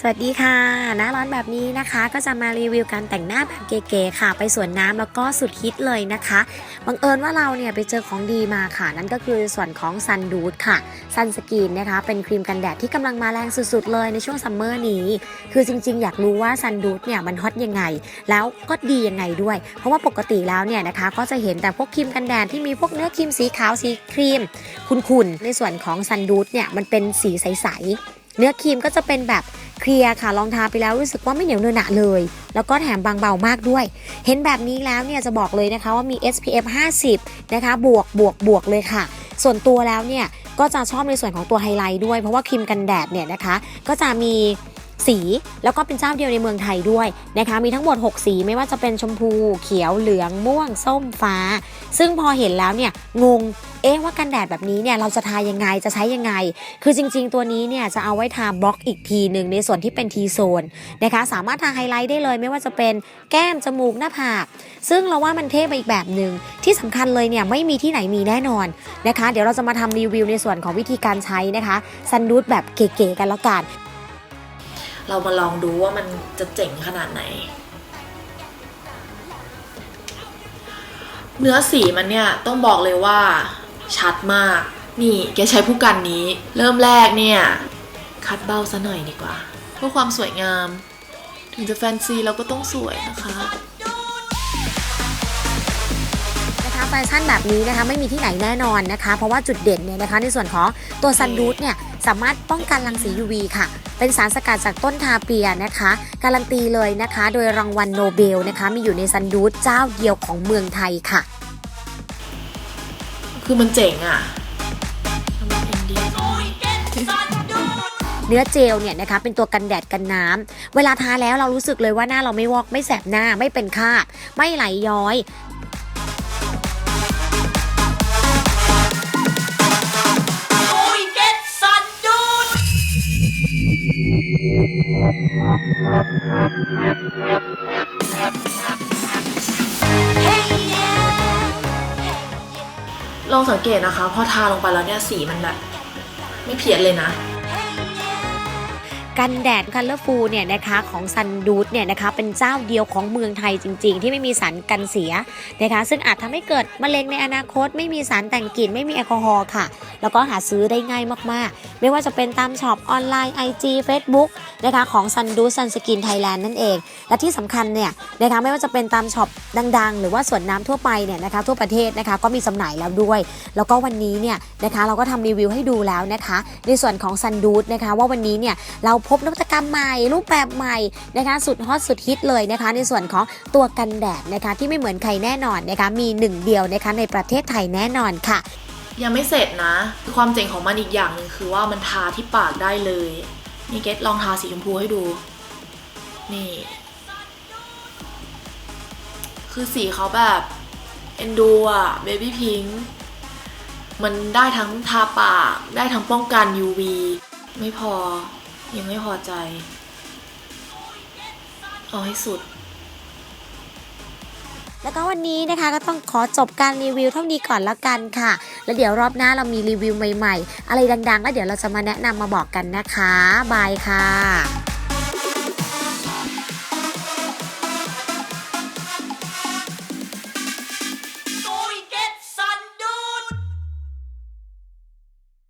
สวัสดีค่ะ หน้าร้อนแบบนี้นะคะ ก็จะมารีวิวการแต่งหน้าแบบเก๋ๆค่ะ ไปสวนน้ำแล้วก็สุดฮิตเลยนะคะบังเอิญว่าเราเนี่ยไปเจอของดีมาค่ะ นั่นก็คือส่วนของซันดูดค่ะซันสกินนะคะ เป็นครีมกันแดดที่กำลังมาแรงสุดๆเลยในช่วงซัมเมอร์นี้ คือจริงๆ อยากรู้ว่าซันดูดเนี่ยมันฮอตยังไง แล้วก็ดียังไงด้วย เพราะว่าปกติแล้วเนี่ยนะคะ ก็จะเห็นแต่พวกครีมกันแดดที่มีพวกเนื้อครีมสีขาวสีครีมขุ่นๆในส่วนของซันดูดเนี่ยมันเป็นสีใสๆเนื้อครีมก็จะเป็นแบบ เคลียร์ค่ะลองทาไปแล้วรู้สึกว่าไม่เหนียวเนื้อหนะเลย แล้วก็แถมบางเบามากด้วย เห็นแบบนี้แล้วเนี่ยจะบอกเลยนะคะว่ามี SPF 50 นะคะ บวกบวกบวกเลยค่ะ ส่วนตัวแล้วเนี่ยก็จะชอบในส่วนของตัวไฮไลท์ด้วย เพราะว่าครีมกันแดดเนี่ยนะคะ ก็จะมี สี แล้วก็เป็นเจ้าเดียวในเมืองไทยด้วยนะคะมีทั้งหมด 6 สีไม่ว่าจะเป็นชมพู เขียวเหลืองม่วง ส้มฟ้า ซึ่งพอเห็นแล้วเนี่ยงงเอ๊ะว่ากันแดดแบบนี้เนี่ยเราจะทายังไงจะใช้ยังไง คือจริง ๆ ตัวนี้เนี่ยจะเอาไว้ทาบล็อกอีกทีหนึ่งในส่วนที่เป็นทีโซนนะคะสามารถทาไฮไลท์ได้เลย ไม่ว่าจะเป็นแก้มจมูกหน้าผากซึ่งเราว่ามันเท่ไปอีกแบบหนึ่งที่สำคัญเลยเนี่ยไม่มีที่ไหนมีแน่นอนนะคะ เดี๋ยวเราจะมาทำรีวิวในส่วนของวิธีการใช้นะคะซันดูดแบบเก๋ๆกันแล้วกัน เรามาลองดูว่ามันจะเจ๋งขนาดไหน เนื้อสีมันเนี่ยต้องบอกเลยว่าชัดมาก นี่แกใช้ผู้กันนี้ เริ่มแรกเนี่ย คัดเบ้าซะหน่อยดีกว่า เพื่อความสวยงาม ถึงจะแฟนซีเราก็ต้องสวยนะคะนะคะแฟชั่นแบบนี้นะคะไม่มีที่ไหนแน่นอนนะคะ เพราะว่าจุดเด่นเนี่ยนะคะในส่วนของตัวซันดูดเนี่ย สามารถป้องกันรังสี UV ค่ะ เป็นสารสกัดจากต้นทาเปียนะคะ การันตีเลยนะคะ โดยรางวัลโนเบลนะคะ มีอยู่ในซันดูดเจ้าเดียวของเมืองไทยค่ะ คือมันเจ๋งอะทำไมเอ็นดีจังเนื้อเจลเนี่ยนะคะเป็นตัวกันแดดกันน้ำเวลาทาแล้วเรารู้สึกเลยว่าหน้าเราไม่วอกไม่แสบหน้าไม่เป็นคราบไม่ไหลย้อย ลองสังเกตนะคะ พอทาลงไปแล้วเนี่ยสีมันแบบไม่เพี้ยนเลยนะ กันแดดคัลเลอร์ฟูเนี่ยนะคะของซันดูดเนี่ยนะคะเป็นเจ้าเดียวของเมืองไทยจริง ๆ ที่ไม่มีสารกันเสียนะคะซึ่งอาจทำให้เกิดมะเร็งในอนาคต ไม่มีสารแต่งกลิ่นไม่มีแอลกอฮอล์ค่ะ แล้วก็หาซื้อได้ง่ายมากๆ ไม่ว่าจะเป็นตามช็อปออนไลน์ IG Facebook นะคะของซันดูซันสกินไทยแลนด์นั่นเอง และที่สำคัญเนี่ยนะคะไม่ว่าจะเป็นตามช็อปดัง ๆ หรือว่าสวนน้ำทั่วไปเนี่ยนะคะทั่วประเทศนะคะก็มีจำหน่ายแล้วด้วย แล้วก็วันนี้เนี่ยนะคะเราก็ทำรีวิวให้ดูแล้วนะคะ ในส่วนของซันดูดนะคะว่าวันนี้เนี่ยเราพบนวัตกรรมใหม่ รูปแบบใหม่นะคะสุดฮอตสุดฮิตเลยนะคะ ในส่วนของตัวกันแดดนะคะที่ไม่เหมือนใครแน่นอนนะคะมีหนึ่งเดียวนะคะในประเทศไทยแน่นอนค่ะยังไม่เสร็จนะ ความเจ๋งของมันอีกอย่างหนึ่งคือว่ามันทาที่ปากได้เลย นี่เกตลองทาสีชมพูให้ดู นี่ คือสีเขาแบบเอ็นดูอะเบบี้พิงมันได้ทั้งทาปาก ได้ทั้งป้องกัน UV ไม่พอ ยังไม่พอใจ เอาให้สุดแล้วก็วันนี้นะคะก็ต้องขอจบการรีวิวเท่านี้ก่อนละกันค่ะ แล้วเดี๋ยวรอบหน้าเรามีรีวิวใหม่ๆ อะไรดังๆ แล้วเดี๋ยวเราจะมาแนะนำมาบอกกันนะคะ บายค่ะ